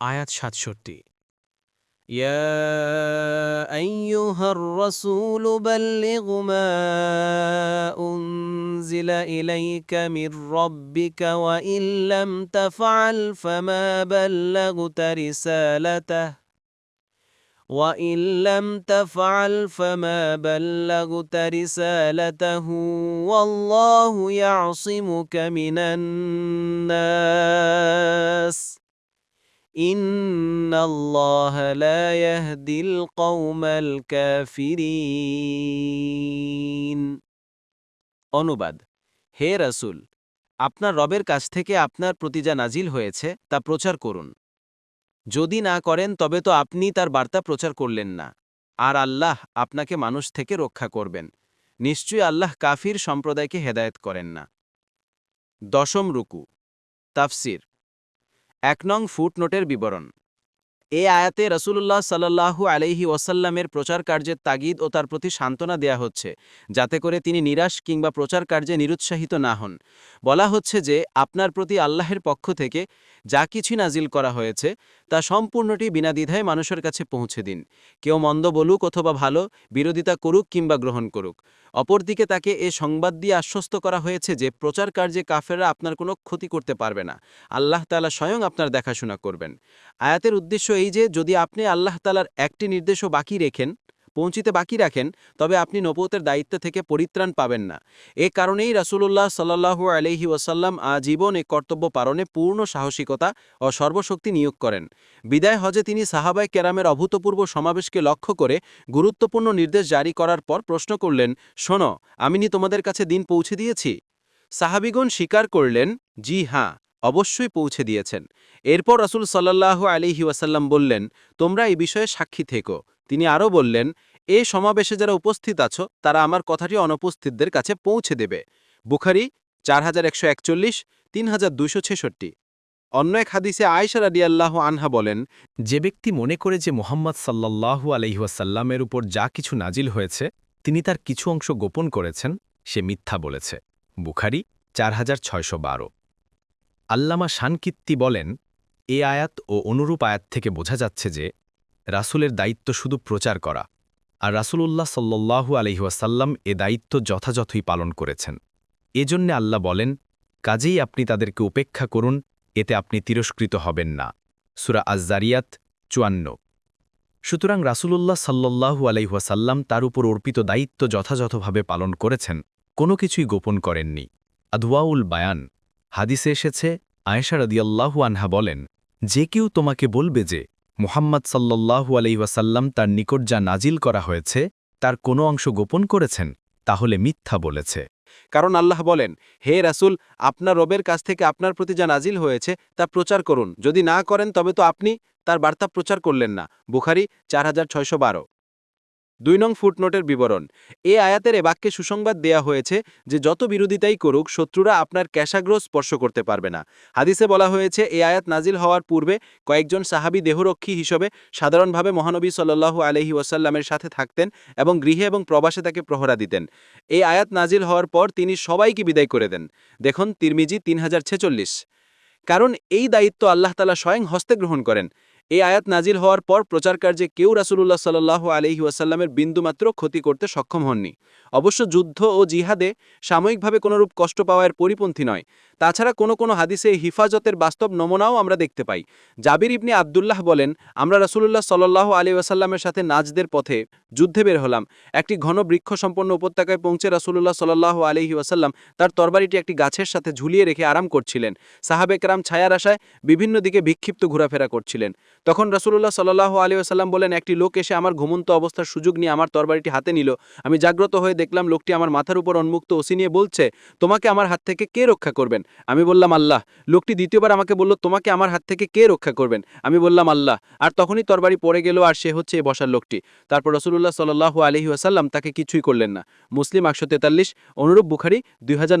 আয়াত সাতষট্টি يا أيها الرسول بلغ ما أنزل إليك من ربك وإن لم تفعل فما بلغت رسالته وإن لم تفعل فما بلغت رسالته والله يعصمك من الناس ইন্নাল্লাহ লা ইয়াহদিল কওমাল কাফিরিন অনুবাদ, হে রসুল, আপনার রবের কাছ থেকে আপনার প্রতি যা নাজিল হয়েছে, তা প্রচার করুন। যদি না করেন, তবে তো আপনি তার বার্তা প্রচার করলেন না। আর আল্লাহ আপনাকে মানুষ থেকে রক্ষা করবেন। নিশ্চয়ই আল্লাহ কাফির সম্প্রদায়কে হেদায়ত করেন না। দশম রুকু, তাফসির এক নং ফুটনোটের বিবরণ। এ আয়াতে রসুল্লাহ সাল্লাহু আলাইহি ওয়াসাল্লামের প্রচার কার্যের তাগিদ ও তার প্রতি সান্ত্বনা দেয়া হচ্ছে, যাতে করে তিনি নিরাশ কিংবা প্রচার কার্যে নিরুৎসাহিত না হন। বলা হচ্ছে যে, আপনার প্রতি আল্লাহের পক্ষ থেকে যা কিছু নাজিল করা হয়েছে, তা সম্পূর্ণটি বিনা দ্বিধায় মানুষের কাছে পৌঁছে দিন। কেউ মন্দ বলুক অথবা ভালো, বিরোধিতা করুক কিংবা গ্রহণ করুক। অপরদিকে তাকে এ সংবাদ দিয়ে আশ্বস্ত করা হয়েছে যে প্রচার কার্যে কাফেররা আপনার কোনো ক্ষতি করতে পারবে না। আল্লাহ তালা স্বয়ং আপনার দেখাশোনা করবেন। আয়াতের উদ্দেশ্য এই যে, যদি আপনি আল্লাহ তালার একটি নির্দেশও বাকি রেখেন পৌঁছিতে বাকি রাখেন, তবে আপনি নবতের দায়িত্ব থেকে পরিত্রাণ পাবেন না। এ কারণেই রাসূলুল্লাহ সাল্লাহু আলহি ওয়াসাল্লাম আজীবন এ কর্তব্য পালনে পূর্ণ সাহসিকতা ও সর্বশক্তি নিয়োগ করেন। বিদায় হজে তিনি সাহাবায় কেরামের অভূতপূর্ব সমাবেশকে লক্ষ্য করে গুরুত্বপূর্ণ নির্দেশ জারি করার পর প্রশ্ন করলেন, শোনো, আমি নি তোমাদের কাছে দিন পৌঁছে দিয়েছি? সাহাবিগণ স্বীকার করলেন, জি হ্যাঁ। অবশ্যই পৌঁছে দিয়েছেন। এরপর রসুল সাল্লাহ আলিহি ওয়াসাল্লাম বললেন, তোমরা এই বিষয়ে সাক্ষী থেকো। তিনি আরও বললেন, এ সমাবেশে যারা উপস্থিত আছো, তারা আমার কথাটি অনুপস্থিতদের কাছে পৌঁছে দেবে। বুখারি, চার হাজার একশো একচল্লিশ, তিন হাজার দুশো ছেষট্টি। অন্য এক হাদিসে আয়সা রাডিয়াল্লাহ আনহা বলেন, যে ব্যক্তি মনে করে যে মোহাম্মদ সাল্লাল্লাহু আলহিহাসাল্লামের উপর যা কিছু নাজিল হয়েছে, তিনি তার কিছু অংশ গোপন করেছেন, সে মিথ্যা বলেছে। বুখারি, চার হাজার ছয়শো বারো। আল্লামা শানকিত্তি বলেন, এ আয়াত ও অনুরূপ আয়াত থেকে বোঝা যাচ্ছে যে, রাসূলের দায়িত্ব শুধু প্রচার করা, আর রাসূলুল্লাহ সাল্লাল্লাহু আলহিহাসাল্লাম এ দায়িত্ব যথাযথই পালন করেছেন। এজন্যে আল্লাহ বলেন, কাজেই আপনি তাদেরকে উপেক্ষা করুন, এতে আপনি তিরস্কৃত হবেন না। সুরা আজ্জারিয়াত, চুয়ান্ন। সুতরাং রাসূলুল্লাহ সাল্লাল্লাহু আলাইহাসাল্লাম তার উপর অর্পিত দায়িত্ব যথাযথভাবে পালন করেছেন, কোনো কিছুই গোপন করেননি। আদওয়াউল বায়ান। হাদিসে এসেছে, আয়েশা রদিয়াল্লাহু আনহা বলেন, যে কেউ তোমাকে বলবে যে মুহাম্মদ সাল্লাল্লাহু আলাইহাসাল্লাম তার নিকট যা নাজিল করা হয়েছে, তার কোনো অংশ গোপন করেছেন, তাহলে মিথ্যা বলেছে। কারণ আল্লাহ বলেন, হে রাসূল, আপনার রবের কাছ থেকে আপনার প্রতি যা নাজিল হয়েছে, তা প্রচার করুন। যদি না করেন, তবে তো আপনি তার বার্তা প্রচার করলেন না। বুখারি চার হাজার ছয়শো বারো। দুই নং ফুটনোটের বিবরণ। এ আয়াতের এ বাক্যে সুসংবাদ দেয়া হয়েছে যে যত বিরোধিতাই করুক, শত্রুরা আপনার ক্যাশাগ্র স্পর্শ করতে পারবে না। হাদিসে বলা হয়েছে, এ আয়াত নাজিল হওয়ার পূর্বে কয়েকজন সাহাবি দেহরক্ষী হিসেবে সাধারণভাবে মহানবী সাল্লাহু আলহি ওয়াসাল্লামের সাথে থাকতেন এবং গৃহে এবং প্রবাসে তাকে প্রহরা দিতেন। এই আয়াত নাজিল হওয়ার পর তিনি সবাইকে বিদায় করে দেন। দেখুন তিরমিজি তিন হাজার ছেচল্লিশ। কারণ এই দায়িত্ব আল্লাহ তালা স্বয়ং হস্তে গ্রহণ করেন। এই আয়াত নাজিল হওয়ার পর প্রচার কার্যে কেউ রাসুলুল্লাহ সাল্লাহ আলহি ওয়াসাল্লামের বিন্দুমাত্র ক্ষতি করতে সক্ষম হননি। অবশ্য যুদ্ধ ও জিহাদে সাময়িকভাবে কোনোরূপ কষ্ট পাওয়ার পরিপন্থী নয়। তাছাড়া কোনো কোনো হাদিসে হিফাজতের বাস্তব নমুনাও আমরা দেখতে পাই। জাবির ইবনি আবদুল্লাহ বলেন, আমরা রাসুলুল্লাহ সাল্লাহ আলী ওয়াসাল্লামের সাথে নাজদের পথে যুদ্ধে বের হলাম। একটি ঘন বৃক্ষ সম্পন্ন উপত্যকায় পৌঁছে রাসুলুল্লাহ সাল্লাহ আলহি ওয়াসাল্লাম তার তরবারিটি একটি গাছের সাথে ঝুলিয়ে রেখে আরাম করছিলেন। সাহাবেকরাম ছায়ার আশায় বিভিন্ন দিকে বিক্ষিপ্ত ঘোরাফেরা করছিলেন। তখন রাসুলুল্লাহ সাল্লাহ আলী আসাল্লাম বলেন, একটি লোক এসে আমার ঘুমন্ত অবস্থার সুযোগ নিয়ে আমার তরবারিটি হাতে নিল। আমি জাগ্রত হয়ে দেখলাম লোকটি আমার মাথার উপর উন্মুক্ত ওসি নিয়ে বলছে, তোমাকে আমার হাত থেকে কে রক্ষা করবেন আমি বললাম, আল্লাহ। লোকটি দ্বিতীয়বার আমাকে বলল, তোমাকে আমার হাত থেকে কে রক্ষা করবেন আমি বললাম, আল্লাহ। আর তখনই তরবারি পড়ে গেল আর সে হচ্ছে বসার লোকটি। তারপর রসুল্লাহ সাল আলহি আসাল্লাম তাকে কিছুই করলেন না। মুসলিম একশো তেতাল্লিশ, অনুরূপ বুখারি দুই হাজার